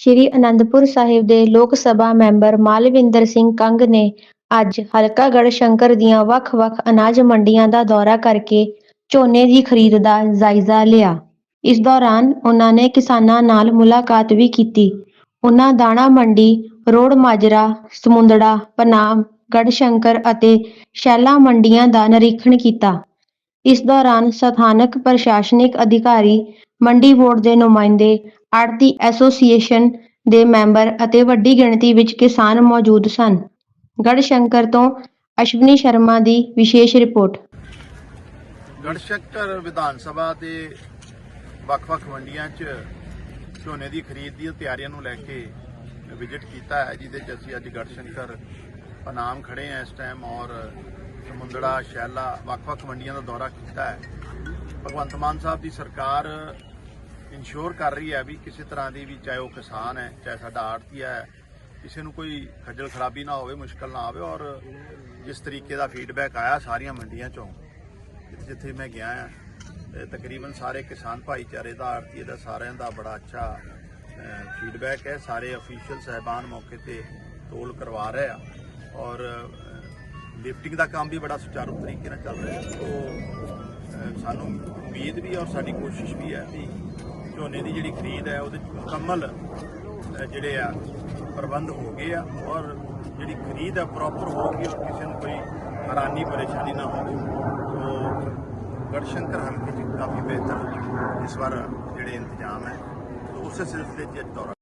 ਸ਼੍ਰੀ ਅਨੰਦਪੁਰ ਸਾਹਿਬ ਦੇ ਲੋਕ ਸਭਾ ਮੈਂਬਰ ਮਾਲਵਿੰਦਰ ਸਿੰਘ ਕੰਗ ਨੇ ਅੱਜ ਹਲਕਾ ਗੜ੍ਹਸ਼ੰਕਰ ਦੀਆਂ ਵੱਖ-ਵੱਖ ਅਨਾਜ ਮੰਡੀਆਂ ਦਾ ਦੌਰਾ ਕਰਕੇ ਝੋਨੇ ਦੀ ਖਰੀਦ ਦਾ ਜਾਇਜ਼ਾ ਲਿਆ। ਇਸ ਦੌਰਾਨ ਉਨ੍ਹਾਂ ਨੇ ਕਿਸਾਨਾਂ ਨਾਲ ਮੁਲਾਕਾਤ ਵੀ ਕੀਤੀ। ਉਹਨਾਂ ਦਾਣਾ ਮੰਡੀ, ਰੋਡ ਮਾਜਰਾ, ਸਮੁੰਦੜਾ, ਪਨਾਮ, ਗੜ੍ਹਸ਼ੰਕਰ ਅਤੇ ਸ਼ੈਲਾ ਮੰਡੀਆਂ ਦਾ ਨਿਰੀਖਣ ਕੀਤਾ। ਇਸ ਦੌਰਾਨ ਸਥਾਨਕ ਪ੍ਰਸ਼ਾਸਨਿਕ ਅਧਿਕਾਰੀ, ਮੰਡੀ ਬੋਰਡ ਦੇ ਨੁਮਾਇੰਦੇ, ਆੜ੍ਹਤੀ ਐਸੋਸੀਏਸ਼ਨ ਦੇ ਮੈਂਬਰ ਅਤੇ ਵੱਡੀ ਗਿਣਤੀ ਵਿੱਚ ਕਿਸਾਨ ਮੌਜੂਦ ਸਨ। ਗੜ੍ਹਸ਼ੰਕਰ ਤੋਂ ਅਸ਼ਵਨੀ ਸ਼ਰਮਾ ਦੀ ਵਿਸ਼ੇਸ਼ ਰਿਪੋਰਟ। ਗੜ੍ਹਸ਼ੰਕਰ ਵਿਧਾਨ ਸਭਾ ਦੇ ਵੱਖ-ਵੱਖ ਮੰਡੀਆਂ 'ਚ ਝੋਨੇ ਦੀ ਖਰੀਦ ਦੀਆਂ ਤਿਆਰੀਆਂ ਨੂੰ ਲੈ ਕੇ ਵਿਜ਼ਿਟ ਕੀਤਾ ਹੈ, ਜਿਹਦੇ 'ਚ ਅਸੀਂ ਅੱਜ ਗੜ੍ਹਸ਼ੰਕਰ ਪਨਾਮ ਖੜੇ ਹਾਂ ਇਸ ਟਾਈਮ ਔਰ ਸਮੁੰਦੜਾ, ਸ਼ੈਲਾ, ਵੱਖ-ਵੱਖ ਮੰਡੀਆਂ ਦਾ ਦੌਰਾ ਕੀਤਾ ਹੈ ਭਗਵੰਤ ਮਾਨ ਸਾਹਿਬ ਦੀ ਸਰਕਾਰ ਇਨਸ਼ੋਰ ਕਰ ਰਹੀ ਹੈ ਵੀ ਕਿਸੇ ਤਰ੍ਹਾਂ ਦੀ ਵੀ ਚਾਹੇ ਉਹ ਕਿਸਾਨ ਹੈ, ਚਾਹੇ ਸਾਡਾ ਆੜ੍ਹਤੀ ਹੈ, ਕਿਸੇ ਨੂੰ ਕੋਈ ਖੱਜਲ ਖਰਾਬੀ ਨਾ ਹੋਵੇ, ਮੁਸ਼ਕਲ ਨਾ ਆਵੇ ਔਰ ਜਿਸ ਤਰੀਕੇ ਦਾ ਫੀਡਬੈਕ ਆਇਆ ਸਾਰੀਆਂ ਮੰਡੀਆਂ 'ਚੋਂ, ਜਿੱਥੇ ਮੈਂ ਗਿਆ ਹਾਂ ਤੇ ਤਕਰੀਬਨ ਸਾਰੇ ਕਿਸਾਨ ਭਾਈਚਾਰੇ ਦਾ ਆੜਤੀ ਦਾ, ਸਾਰਿਆਂ ਦਾ ਬੜਾ ਅੱਛਾ ਫੀਡਬੈਕ ਹੈ। ਸਾਰੇ ਅਫੀਸ਼ੀਅਲ ਸਹਿਬਾਨ ਮੌਕੇ ਤੇ ਤੋਲ ਕਰਵਾ ਰਹੇ ਆ ਔਰ ਲਿਫਟਿੰਗ ਦਾ ਕੰਮ ਵੀ ਬੜਾ ਸੁਚਾਰੂ ਤਰੀਕੇ ਨਾਲ ਚੱਲ ਰਿਹਾ ਹੈ। ਸੋ ਸਾਨੂੰ ਉਮੀਦ ਵੀ ਔਰ ਸਾਡੀ ਕੋਸ਼ਿਸ਼ ਵੀ ਹੈ ਵੀ ਝੋਨੇ ਦੀ ਜਿਹੜੀ ਖਰੀਦ ਹੈ, ਉਹਦੇ 'ਚ ਮੁਕੰਮਲ ਜਿਹੜੇ ਆ, ਪ੍ਰਬੰਧ ਹੋ ਗਏ ਆ ਔਰ ਜਿਹੜੀ ਖਰੀਦ ਆ ਪ੍ਰੋਪਰ ਹੋ ਗਈ ਔਰ ਕਿਸੇ ਨੂੰ ਕੋਈ ਹੈਰਾਨੀ, ਪਰੇਸ਼ਾਨੀ ਨਾ ਹੋਵੇ ਸੋ ਗੜ੍ਹਸ਼ੰਕਰ ਹਲਕੇ 'ਚ ਕਾਫੀ ਬਿਹਤਰ ਇਸ ਵਾਰ ਜਿਹੜੇ ਇੰਤਜ਼ਾਮ ਹੈ ਸੋ ਉਸੇ ਸਿਲਸਿਲੇ 'ਚ ਅੱਜ ਦੌਰਾ